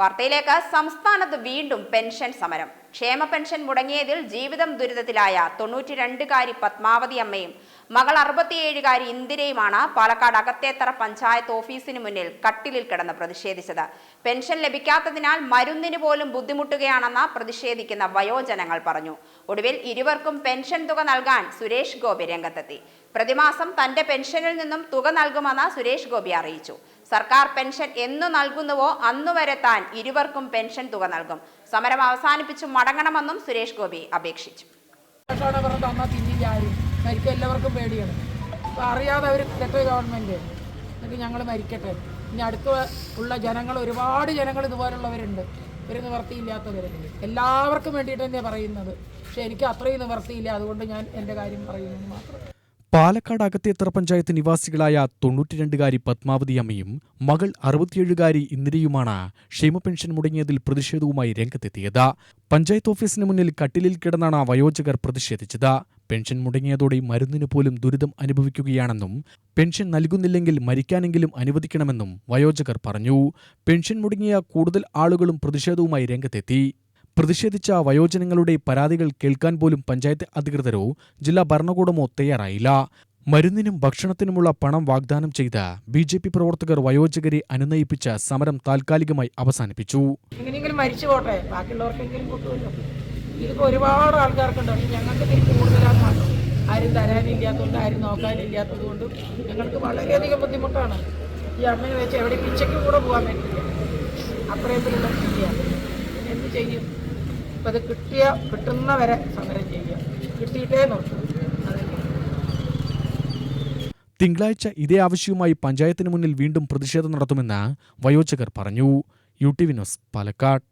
വാർത്തയിലേക്ക് സംസ്ഥാനത്ത് വീണ്ടും പെൻഷൻ സമരം. ക്ഷേമ പെൻഷൻ മുടങ്ങിയതിൽ ജീവിതം ദുരിതത്തിലായ തൊണ്ണൂറ്റിരണ്ടുകാരി പത്മാവതി അമ്മയും മകൾ അറുപത്തിയേഴുകാരി ഇന്ദിരയുമാണ് പാലക്കാട് അകത്തേത്തറ പഞ്ചായത്ത് ഓഫീസിന് മുന്നിൽ കട്ടിലിൽ കിടന്ന് പ്രതിഷേധിച്ചത്. പെൻഷൻ ലഭിക്കാത്തതിനാൽ മരുന്നിന് പോലും ബുദ്ധിമുട്ടുകയാണെന്ന് പ്രതിഷേധിക്കുന്ന വയോജനങ്ങൾ പറഞ്ഞു. ഒടുവിൽ ഇരുവർക്കും പെൻഷൻ തുക നൽകാൻ സുരേഷ് ഗോപി രംഗത്തെത്തി. പ്രതിമാസം തന്റെ പെൻഷനിൽ നിന്നും തുക നൽകുമെന്ന് സുരേഷ് ഗോപി അറിയിച്ചു. സർക്കാർ പെൻഷൻ എന്നു നൽകുന്നുവോ അന്നു വരെ താൻ ഇരുവർക്കും പെൻഷൻ തുക നൽകും. സമരം അവസാനിപ്പിച്ചു മടങ്ങണമെന്നും സുരേഷ് ഗോപി അപേക്ഷിച്ചു. എല്ലാവർക്കും പേടിയാണ്. അറിയാതെ അവർ തെറ്റ ഗവൺമെന്റ് എന്നിട്ട് ഞങ്ങൾ മരിക്കട്ടെ. ഇനി അടുത്ത ഉള്ള ജനങ്ങൾ ഒരുപാട് ജനങ്ങൾ ഇതുപോലുള്ളവരുണ്ട്. ഒരു നിവർത്തിയില്ലാത്തവർ എല്ലാവർക്കും വേണ്ടിയിട്ട് തന്നെ പറയുന്നത്. പക്ഷെ എനിക്ക് അത്രയും നിവർത്തിയില്ല. അതുകൊണ്ട് ഞാൻ എന്റെ കാര്യം പറയുന്നത് മാത്രം. പാലക്കാട് അകത്തേത്തറ പഞ്ചായത്ത് നിവാസികളായ തൊണ്ണൂറ്റിരണ്ടുകാരി പത്മാവതി അമ്മയും മകൾ അറുപത്തിയേഴുകാരി ഇന്ദിരയുമാണ് ക്ഷേമ പെൻഷൻ മുടങ്ങിയതിൽ പ്രതിഷേധവുമായി രംഗത്തെത്തിയത്. പഞ്ചായത്ത് ഓഫീസിന് മുന്നിൽ കട്ടിലിൽ കിടന്നാണ് വയോജകർ പ്രതിഷേധിച്ചത്. പെൻഷൻ മുടങ്ങിയതോടെ മരുന്നിന് പോലും ദുരിതം അനുഭവിക്കുകയാണെന്നും പെൻഷൻ നൽകുന്നില്ലെങ്കിൽ മരിക്കാനെങ്കിലും അനുവദിക്കണമെന്നും വയോജകർ പറഞ്ഞു. പെൻഷൻ മുടങ്ങിയ കൂടുതൽ ആളുകളും പ്രതിഷേധവുമായി രംഗത്തെത്തി. പ്രതിഷേധിച്ച വയോജനങ്ങളുടെ പരാതികൾ കേൾക്കാൻ പോലും പഞ്ചായത്ത് അധികൃതരോ ജില്ലാ ഭരണകൂടമോ തയ്യാറായില്ല. മരുന്നിനും ഭക്ഷണത്തിനുമുള്ള പണം വാഗ്ദാനം ചെയ്ത ബി ജെ പി പ്രവർത്തകർ വയോജകരെ അനുനയിപ്പിച്ച സമരം താൽക്കാലികമായി അവസാനിപ്പിച്ചു. എങ്ങനെയെങ്കിലും മരിച്ചു പോട്ടെ. ഒരുപാട് ആൾക്കാർക്കുണ്ട്. ഞങ്ങൾക്ക് ആരും ബുദ്ധിമുട്ടാണ്. ഈ അമ്മയെ വെച്ച് എവിടെ പിച്ചയ്ക്ക് കൂടെ പോകാൻ പറ്റില്ല. അത്രയും സ്ഥിതിയാണ് എന്ത് ചെയ്യും? ഇപ്പം അത് കിട്ടിയ കിട്ടുന്നവരെ സമരം ചെയ്യുക. കിട്ടിയിട്ടേ നോക്കൂ. തിങ്കളാഴ്ച ഇതേ ആവശ്യവുമായി പഞ്ചായത്തിന് മുന്നിൽ വീണ്ടും പ്രതിഷേധം നടത്തുമെന്ന് വയോജകർ പറഞ്ഞു. U T V news Palakkad.